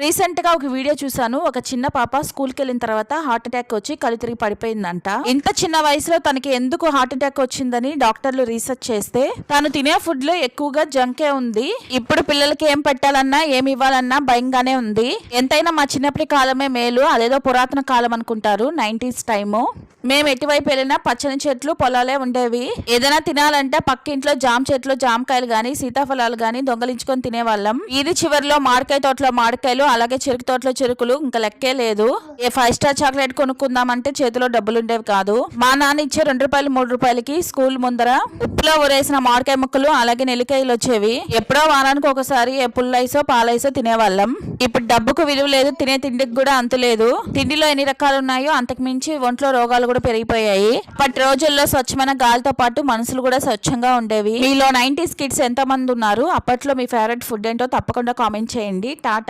రీసెంట్గా ఒక వీడియో చూశాను. ఒక చిన్న పాప స్కూల్కి వెళ్ళిన తర్వాత హార్ట్ అటాక్ వచ్చి కళ్ళు తిరిగి పడిపోయిందంట. ఇంత చిన్న వయసులో తనకి ఎందుకు హార్ట్ అటాక్ వచ్చిందని డాక్టర్లు రీసెర్చ్ చేస్తే తను తినే ఫుడ్లో ఎక్కువగా జంకే ఉంది. ఇప్పుడు పిల్లలకి ఏం పెట్టాలన్నా ఏమి ఇవ్వాలన్నా భయంగానే ఉంది. ఎంతైనా మా చిన్నప్పటి కాలమే మేలు. అదేదో పురాతన కాలం అనుకుంటారు. Nineties time. మేము ఎటువైపు వెళ్ళినా పచ్చని చెట్లు పొలాలే ఉండేవి. ఏదైనా తినాలంటే పక్కింట్లో జామ చెట్లు జామకాయలు గాని సీతాఫలాలు గాని దొంగలించుకొని తినేవాళ్ళం. ఇది చివరిలో మామిడికాయ తోటలో మామిడికాయలు అలాగే చెరుకు తోటలో చెరుకులు ఇంకా లెక్కే లేదు. ఏ ఫైవ్ స్టార్ చాక్లెట్ కొనుక్కుందామంటే చేతిలో డబ్బులు ఉండేవి కాదు. మా నాన్న ఇచ్చే రెండు రూపాయలు మూడు రూపాయలకి స్కూల్ ముందర ఉప్పులో ఊరేసిన మామిడికాయ ముక్కలు అలాగే నెల్లికాయలు వచ్చేవి. ఎప్పుడో వారానికి ఒకసారి ఏ పుల్లైసో పాలైసో తినేవాళ్ళం. ఇప్పుడు డబ్బుకు విలువ లేదు తినే తిండికి కూడా అంత లేదు. తిండిలో ఎన్ని రకాలు ఉన్నాయో అంతకు మించి ఒంట్లో రోగాలు కూడా పెరిగిపోయాయి. అప్పటి రోజుల్లో స్వచ్ఛమైన గాలితో పాటు మనసులు కూడా స్వచ్ఛంగా ఉండేవి. మీలో నైన్టీస్ కిడ్స్ ఎంతమంది ఉన్నారు? అప్పట్లో మీ ఫేవరెట్ ఫుడ్ ఏంటో తప్పకుండా కామెంట్ చేయండి. టాటా